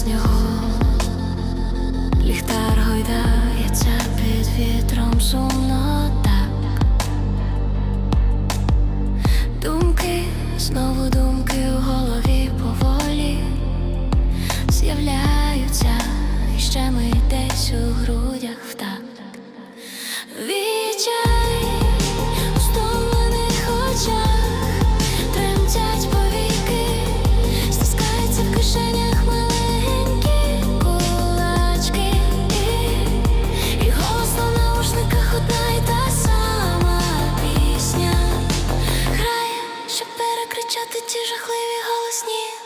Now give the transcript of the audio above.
колишнього, ліхтар гойдається під вітром сумно так. Думки, знову думки в голові поволі. З'являються ті жахливі голосні.